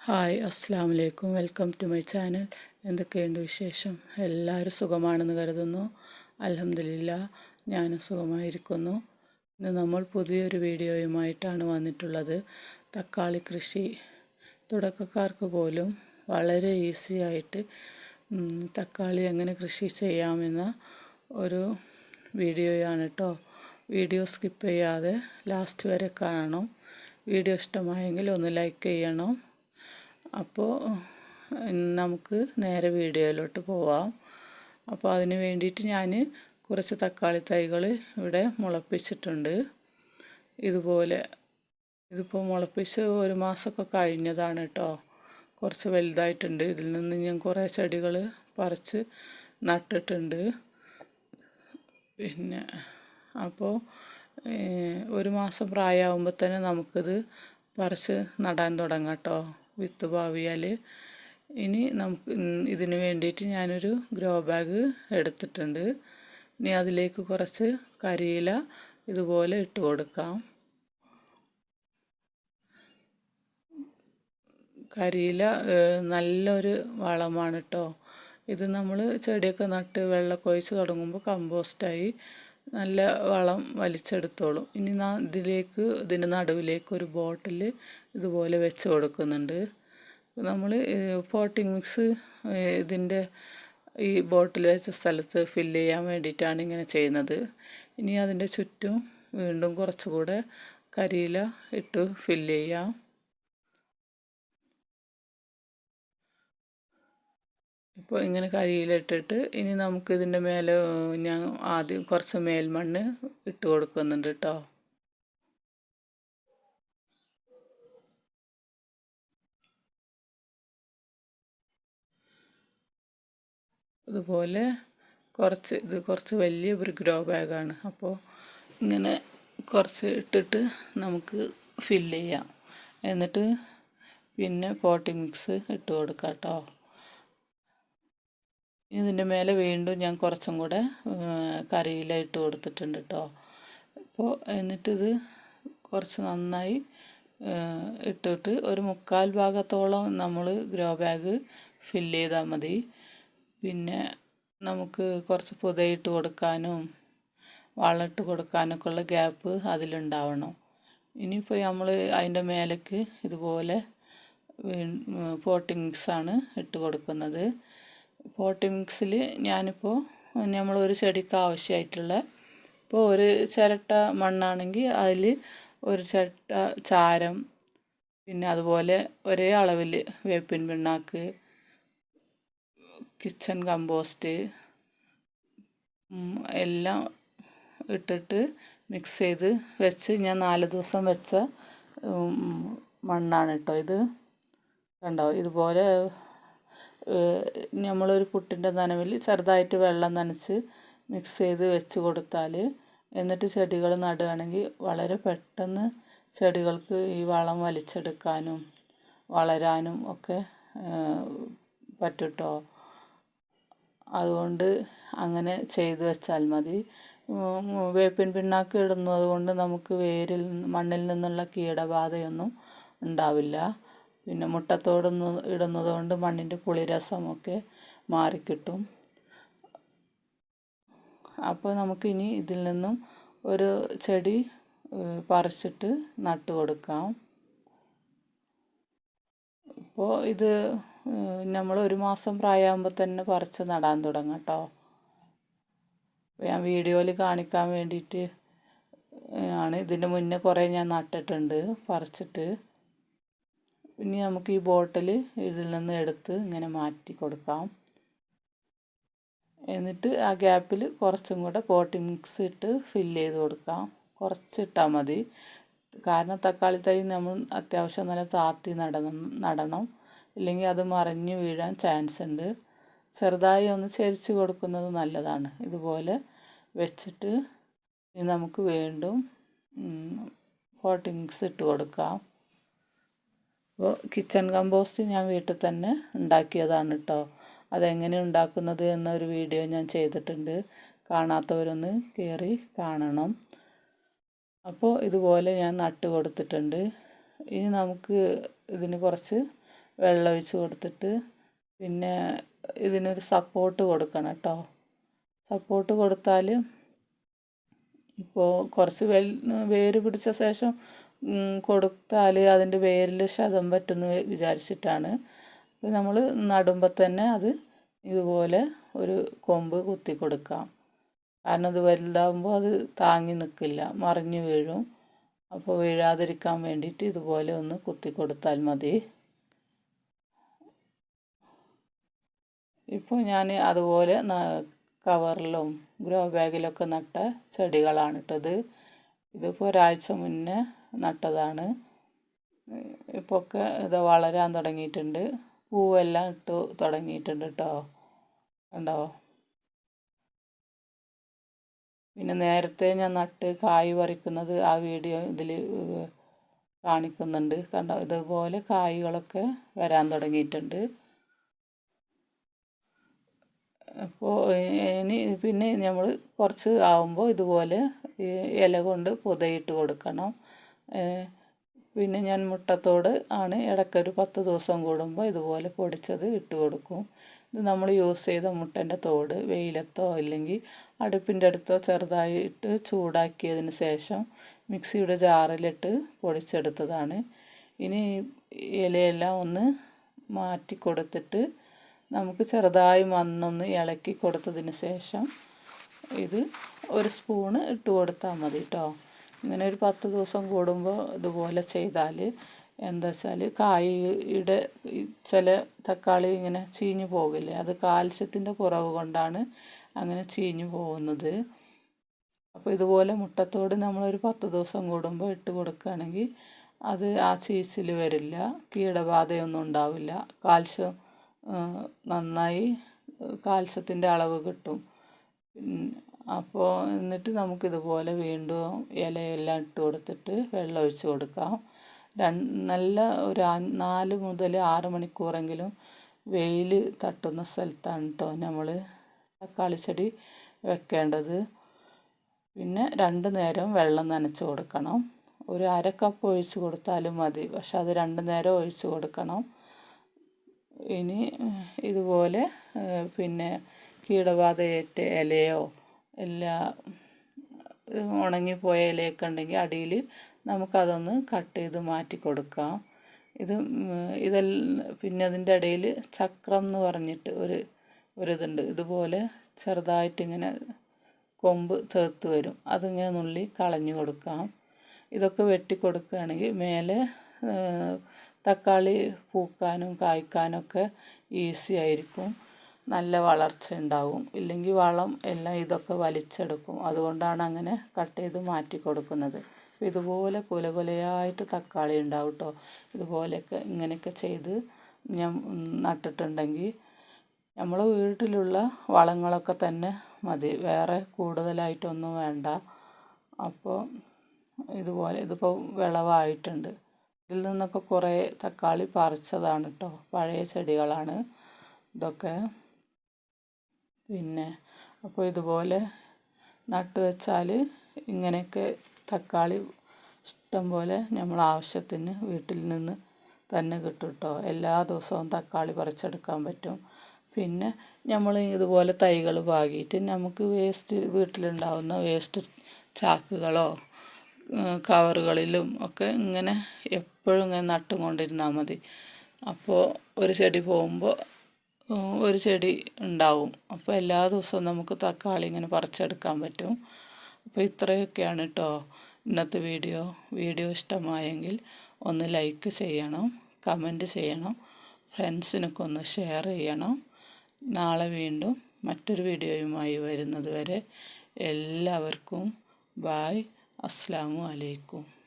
Hi അസ്സാം വലൈക്കും welcome to my channel. എന്തൊക്കെയുണ്ട് വിശേഷം? എല്ലാവരും സുഖമാണെന്ന് കരുതുന്നു. അലഹമില്ല ഞാനും സുഖമായിരിക്കുന്നു. ഇന്ന് നമ്മൾ പുതിയൊരു വീഡിയോയുമായിട്ടാണ് വന്നിട്ടുള്ളത്. തക്കാളി കൃഷി. തുടക്കക്കാർക്ക് പോലും വളരെ ഈസി ആയിട്ട് തക്കാളി എങ്ങനെ കൃഷി ചെയ്യാമെന്ന ഒരു വീഡിയോയാണ് കേട്ടോ വീഡിയോ സ്കിപ്പ് ചെയ്യാതെ ലാസ്റ്റ് വരെ കാണണം. വീഡിയോ ഇഷ്ടമായെങ്കിൽ ഒന്ന് ലൈക്ക് ചെയ്യണം. അപ്പോൾ നമുക്ക് നേരെ വീഡിയോയിലോട്ട് പോവാം. അപ്പോൾ അതിന് വേണ്ടിയിട്ട് ഞാൻ കുറച്ച് തക്കാളി തൈകൾ ഇവിടെ മുളപ്പിച്ചിട്ടുണ്ട്. ഇതുപോലെ ഇതിപ്പോൾ മുളപ്പിച്ച് ഒരു മാസമൊക്കെ കഴിഞ്ഞതാണ് കേട്ടോ കുറച്ച് വലുതായിട്ടുണ്ട്. ഇതിൽ നിന്ന് ഞാൻ കുറേ ചെടികൾ പറിച്ച് നട്ടിട്ടുണ്ട്. പിന്നെ അപ്പോൾ ഒരു മാസം പ്രായമാകുമ്പോൾ തന്നെ നമുക്കിത് പറിച്ച് നടാൻ തുടങ്ങാം കേട്ടോ വിത്ത് പാവിയാൽ ഇനി നമുക്ക് ഇതിന് വേണ്ടിയിട്ട് ഞാനൊരു ഗ്രോ ബാഗ് എടുത്തിട്ടുണ്ട്. ഇനി അതിലേക്ക് കുറച്ച് കരിയില ഇതുപോലെ ഇട്ട് കൊടുക്കാം. കരിയില നല്ലൊരു വളമാണ് കേട്ടോ ഇത് നമ്മൾ ചെടിയൊക്കെ നട്ട് വെള്ളമൊക്കെ ഒഴിച്ച് തുടങ്ങുമ്പോൾ കമ്പോസ്റ്റായി നല്ല വളം വലിച്ചെടുത്തോളും. ഇനി ഇതിലേക്ക് ഇതിന്റെ നടുവിലേക്ക് ഒരു ബോട്ടിൽ ഇതുപോലെ വെച്ച് കൊടുക്കുന്നുണ്ട്. നമ്മൾ പോട്ടിംഗ് മിക്സ് ഇതിന്റെ ഈ ബോട്ടിൽ വെച്ച സ്ഥലത്ത് ഫില്ല് ചെയ്യാൻ വേണ്ടിയിട്ടാണ് ഇങ്ങനെ ചെയ്യുന്നത്. ഇനി അതിന്റെ ചുറ്റും വീണ്ടും കുറച്ചുകൂടെ കരിയില ഇട്ട് ഫില്ല് ചെയ്യാം. ഇപ്പോൾ ഇങ്ങനെ കരിയിലിട്ടിട്ട് ഇനി നമുക്ക് ഇതിന്റെ മേലെ ഞാൻ ആദ്യം കുറച്ച് മേൽമണ്ണ് ഇട്ട് കൊടുക്കുന്നുണ്ട് കേട്ടോ അതുപോലെ കുറച്ച് ഇത് കുറച്ച് വലിയ ഒരു ഗ്രോ ബാഗാണ്. അപ്പോൾ ഇങ്ങനെ കുറച്ച് ഇട്ടിട്ട് നമുക്ക് ഫില്ല് ചെയ്യാം. എന്നിട്ട് പിന്നെ പോട്ടിംഗ് മിക്സ് ഇട്ട് കൊടുക്കാം കേട്ടോ ഇതിന്റെ മേലെ വീണ്ടും ഞാൻ കുറച്ചും കൂടെ കറിയില ഇട്ട് കൊടുത്തിട്ടുണ്ട് കേട്ടോ അപ്പോൾ എന്നിട്ടിത് കുറച്ച് നന്നായി ഇട്ടിട്ട് ഒരു മുക്കാൽ ഭാഗത്തോളം നമ്മൾ ഗ്രോ ബാഗ് ഫില്ല് ചെയ്താൽ മതി. പിന്നെ നമുക്ക് കുറച്ച് പുതയിട്ട് കൊടുക്കാനും വളമിട്ട് കൊടുക്കാനൊക്കെ ഉള്ള ഗ്യാപ്പ് അതിലുണ്ടാവണം. ഇനിയിപ്പോൾ നമ്മൾ അതിന്റെ മേലേക്ക് ഇതുപോലെ പോട്ടിങ്സാണ് ഇട്ട് കൊടുക്കുന്നത്. പോട്ടിംഗ് മിക്സിൽ ഞാനിപ്പോൾ നമ്മളൊരു ചെടിക്ക് ആവശ്യമായിട്ടുള്ള ഇപ്പോൾ ഒരു ചിരട്ട മണ്ണാണെങ്കിൽ അതിൽ ഒരു ചിരട്ട ചാരം പിന്നെ അതുപോലെ ഒരേ അളവിൽ വേപ്പിൻ പിണ്ണാക്ക് കിച്ചൺ കമ്പോസ്റ്റ് എല്ലാം ഇട്ടിട്ട് മിക്സ് ചെയ്ത് വെച്ച് ഞാൻ നാല് ദിവസം വെച്ച മണ്ണാണ് കേട്ടോ ഇത്. കണ്ടോ? ഇതുപോലെ നമ്മളൊരു പുട്ടിന്റെ നനവിൽ ചെറുതായിട്ട് വെള്ളം നനച്ച് മിക്സ് ചെയ്ത് വെച്ച് കൊടുത്താൽ എന്നിട്ട് ചെടികൾ നടുകയാണെങ്കിൽ വളരെ പെട്ടെന്ന് ചെടികൾക്ക് ഈ വളം വലിച്ചെടുക്കാനും വളരാനും ഒക്കെ പറ്റും കേട്ടോ അതുകൊണ്ട് അങ്ങനെ ചെയ്തു വെച്ചാൽ മതി. വേപ്പിൻ പിണ്ണാക്ക് ഇടുന്നത് കൊണ്ട് നമുക്ക് വേരിൽ മണ്ണിൽ നിന്നുള്ള കീടബാധയൊന്നും ഉണ്ടാവില്ല. പിന്നെ മുട്ടത്തോടൊന്ന് ഇടുന്നത് കൊണ്ട് മണ്ണിന്റെ പുളിരസമൊക്കെ മാറിക്കിട്ടും. അപ്പോൾ നമുക്കിനി ഇതിൽ നിന്നും ഒരു ചെടി പറിച്ചിട്ട് നട്ടു കൊടുക്കാം. ഇപ്പോൾ ഇത് നമ്മൾ ഒരു മാസം പ്രായമാകുമ്പോൾ തന്നെ പറിച്ച് നടാൻ തുടങ്ങാം കേട്ടോ. ഞാൻ വീഡിയോയിൽ കാണിക്കാൻ വേണ്ടിയിട്ട് ആണ്. ഇതിന്റെ മുന്നേ കുറേ ഞാൻ നട്ടിട്ടുണ്ട് പറിച്ചിട്ട്. ഇനി നമുക്ക് ഈ ബോട്ടിൽ ഇതിൽ നിന്ന് എടുത്ത് ഇങ്ങനെ മാറ്റി കൊടുക്കാം. എന്നിട്ട് ആ ഗ്യാപ്പിൽ കുറച്ചും കൂടെ പോട്ടിംഗ് മിക്സ് ഇട്ട് ഫില്ല് ചെയ്ത് കൊടുക്കാം. കുറച്ചിട്ടാൽ മതി. കാരണം തക്കാളി തൈ നമ്മൾ അത്യാവശ്യം നല്ല താത്തി നടണം നടണം. ഇല്ലെങ്കിൽ അത് മറിഞ്ഞു വീഴാൻ ചാൻസ് ഉണ്ട്. ചെറുതായി ഒന്ന് ചരിച്ച് കൊടുക്കുന്നത് നല്ലതാണ്. ഇതുപോലെ വെച്ചിട്ട് നമുക്ക് വീണ്ടും മിക്സ് ഇട്ട് കൊടുക്കാം. അപ്പോൾ കിച്ചൺ കമ്പോസ്റ്റ് ഞാൻ വീട്ടിൽ തന്നെ ഉണ്ടാക്കിയതാണ് കേട്ടോ. അതെങ്ങനെ ഉണ്ടാക്കുന്നത് എന്നൊരു വീഡിയോ ഞാൻ ചെയ്തിട്ടുണ്ട്. കാണാത്തവരൊന്ന് കയറി കാണണം. അപ്പോൾ ഇതുപോലെ ഞാൻ നട്ട് കൊടുത്തിട്ടുണ്ട്. ഇനി നമുക്ക് ഇതിന് കുറച്ച് വെള്ളമൊഴിച്ച് കൊടുത്തിട്ട് പിന്നെ ഇതിനൊരു സപ്പോർട്ട് കൊടുക്കണം കേട്ടോ. സപ്പോർട്ട് കൊടുത്താൽ ഇപ്പോൾ കുറച്ച് വേര് പിടിച്ച ശേഷം കൊടുത്താൽ അതിന്റെ വേരിൽ ക്ഷതം പറ്റുമെന്ന് വിചാരിച്ചിട്ടാണ്. നമ്മൾ നടുമ്പോൾ തന്നെ അത് ഇതുപോലെ ഒരു കൊമ്പ് കുത്തി കൊടുക്കാം. കാരണം അത് വലുതാകുമ്പോൾ അത് താങ്ങി നിൽക്കില്ല മറിഞ്ഞു വീഴും. അപ്പോൾ വീഴാതിരിക്കാൻ വേണ്ടിയിട്ട് ഇതുപോലെ ഒന്ന് കുത്തി കൊടുത്താൽ മതി. ഇപ്പോൾ ഞാൻ അതുപോലെ കവറിലും ഗ്രോ ബാഗിലൊക്കെ നട്ട ചെടികളാണ് ഇട്ടത്. ഇതിപ്പോൾ ഒരാഴ്ച മുന്നേ നട്ടതാണ്. ഇപ്പോൾ ഒക്കെ ഇത് വളരാൻ തുടങ്ങിയിട്ടുണ്ട്. പൂവെല്ലാം ഇട്ട് തുടങ്ങിയിട്ടുണ്ട് കേട്ടോ കണ്ടോ? പിന്നെ നേരത്തെ ഞാൻ നട്ട് കായ് പറിക്കുന്നത് ആ വീഡിയോ ഇതിൽ കാണിക്കുന്നുണ്ട്. കണ്ടോ? ഇതുപോലെ കായ്കളൊക്കെ വരാൻ തുടങ്ങിയിട്ടുണ്ട്. അപ്പോൾ ഇനി പിന്നെ നമ്മൾ കുറച്ച് ആവുമ്പോൾ ഇതുപോലെ ഇല കൊണ്ട് പുതയിട്ട് കൊടുക്കണം. പിന്നെ ഞാൻ മുട്ടത്തോട് ആണ് ഇടയ്ക്കൊരു പത്ത് ദിവസം കൂടുമ്പോൾ ഇതുപോലെ പൊടിച്ചത് ഇട്ട് കൊടുക്കും. ഇത് നമ്മൾ യൂസ് ചെയ്ത മുട്ടന്റെ തോട് വെയിലത്തോ അല്ലെങ്കിൽ അടുപ്പിന്റെ അടുത്തോ ചെറുതായിട്ട് ചൂടാക്കിയതിന് ശേഷം മിക്സിയുടെ ജാറിലിട്ട് പൊടിച്ചെടുത്തതാണ്. ഇനി ഇലയെല്ലാം ഒന്ന് മാറ്റി കൊടുത്തിട്ട് നമുക്ക് ചെറുതായി മണ്ണൊന്ന് ഇളക്കി കൊടുത്തതിന് ശേഷം ഇത് ഒരു സ്പൂണ് ഇട്ട് കൊടുത്താൽ മതി കേട്ടോ ഇങ്ങനെ ഒരു പത്ത് ദിവസം കൂടുമ്പോൾ ഇതുപോലെ ചെയ്താൽ എന്താ വെച്ചാൽ കായയുടെ ചില തക്കാളി ഇങ്ങനെ ചീഞ്ഞു പോകില്ലേ അത് കാൽസ്യത്തിന്റെ കുറവ് കൊണ്ടാണ് അങ്ങനെ ചീഞ്ഞു പോകുന്നത്. അപ്പോൾ ഇതുപോലെ മുട്ടത്തോട് നമ്മളൊരു പത്ത് ദിവസം കൂടുമ്പോൾ ഇട്ട് കൊടുക്കുകയാണെങ്കിൽ അത് ആ ചീച്ചിൽ വരില്ല കീടബാധയൊന്നും ഉണ്ടാവില്ല. കാൽസ്യം നന്നായി കാൽസ്യത്തിന്റെ അളവ് കിട്ടും. അപ്പോൾ എന്നിട്ട് നമുക്കിതുപോലെ വീണ്ടും ഇലയെല്ലാം ഇട്ട് കൊടുത്തിട്ട് വെള്ളം ഒഴിച്ച് കൊടുക്കാം. നല്ല ഒരു നാല് മുതൽ ആറ് മണിക്കൂറെങ്കിലും വെയിൽ തട്ടുന്ന സ്ഥലത്താണ് കേട്ടോ നമ്മൾ തക്കാളി ചെടി വെക്കേണ്ടത്. പിന്നെ രണ്ട് നേരം വെള്ളം നനച്ച് കൊടുക്കണം. ഒരു അര കപ്പ് ഒഴിച്ച് കൊടുത്താലും മതി. പക്ഷെ അത് രണ്ട് നേരം ഒഴിച്ച് കൊടുക്കണം. ഇനി ഇതുപോലെ പിന്നെ കീടബാധയേറ്റ ഇലയോ എല്ലാ ഉണങ്ങിപ്പോയ ഇലയൊക്കെ ഉണ്ടെങ്കിൽ അടിയിൽ നമുക്കതൊന്ന് കട്ട് ചെയ്ത് മാറ്റി കൊടുക്കാം. ഇത് ഇതെല്ലാം പിന്നെ അതിന്റെ ഇടയിൽ ചക്രം എന്ന് പറഞ്ഞിട്ട് ഒരു ഒരിതുണ്ട്. ഇതുപോലെ ചെറുതായിട്ടിങ്ങനെ കൊമ്പ് തേർത്ത് വരും. അതിങ്ങനെ നുള്ളി കളഞ്ഞു കൊടുക്കാം. ഇതൊക്കെ വെട്ടി കൊടുക്കുകയാണെങ്കിൽ മേലെ തക്കാളി പൂക്കാനും കായ്ക്കാനൊക്കെ ഈസി ആയിരിക്കും. നല്ല വളർച്ച ഉണ്ടാവും. ഇല്ലെങ്കിൽ വളം എല്ലാം ഇതൊക്കെ വലിച്ചെടുക്കും. അതുകൊണ്ടാണ് അങ്ങനെ കട്ട് ചെയ്ത് മാറ്റി കൊടുക്കുന്നത്. ഇതുപോലെ കുല കുലയായിട്ട് തക്കാളി ഉണ്ടാവും കേട്ടോ ഇതുപോലെയൊക്കെ ഇങ്ങനെയൊക്കെ ചെയ്ത് ഞാൻ നട്ടിട്ടുണ്ടെങ്കിൽ നമ്മൾ വീട്ടിലുള്ള വളങ്ങളൊക്കെ തന്നെ മതി. വേറെ കൂടുതലായിട്ടൊന്നും വേണ്ട. അപ്പോൾ ഇതുപോലെ ഇതിപ്പോൾ വിളവായിട്ടുണ്ട്. ഇതിൽ നിന്നൊക്കെ കുറേ തക്കാളി പറിച്ചതാണ് കേട്ടോ പഴയ ചെടികളാണ്. ഇതൊക്കെ പിന്നെ അപ്പോൾ ഇതുപോലെ നട്ട് വെച്ചാൽ ഇങ്ങനെയൊക്കെ തക്കാളി ഇഷ്ടം പോലെ നമ്മൾ ആവശ്യത്തിന് വീട്ടിൽ നിന്ന് തന്നെ കിട്ടും കേട്ടോ. എല്ലാ ദിവസവും തക്കാളി പറിച്ചെടുക്കാൻ പറ്റും. പിന്നെ നമ്മൾ ഇതുപോലെ തൈകൾ പാകിയിട്ട് നമുക്ക് വേസ്റ്റ് വീട്ടിലുണ്ടാവുന്ന വേസ്റ്റ് ചാക്കുകളോ കവറുകളിലും ഒക്കെ ഇങ്ങനെ എപ്പോഴും ഇങ്ങനെ നട്ടും കൊണ്ടിരുന്നാൽ മതി. അപ്പോൾ ഒരു ചെടി പോകുമ്പോൾ ഒരു ചെടി ഉണ്ടാവും. അപ്പോൾ എല്ലാ ദിവസവും നമുക്ക് തക്കാളി ഇങ്ങനെ പറിച്ചെടുക്കാൻ പറ്റും. അപ്പോൾ ഇത്രയൊക്കെയാണ് കേട്ടോ ഇന്നത്തെ വീഡിയോ. വീഡിയോ ഇഷ്ടമായെങ്കിൽ ഒന്ന് ലൈക്ക് ചെയ്യണം കമന്റ് ചെയ്യണം ഫ്രണ്ട്സിനൊക്കെ ഒന്ന് ഷെയർ ചെയ്യണം. നാളെ വീണ്ടും മറ്റൊരു വീഡിയോയുമായി വരുന്നത് വരെ എല്ലാവർക്കും ബായ്. അസ്സാമു അലൈക്കും.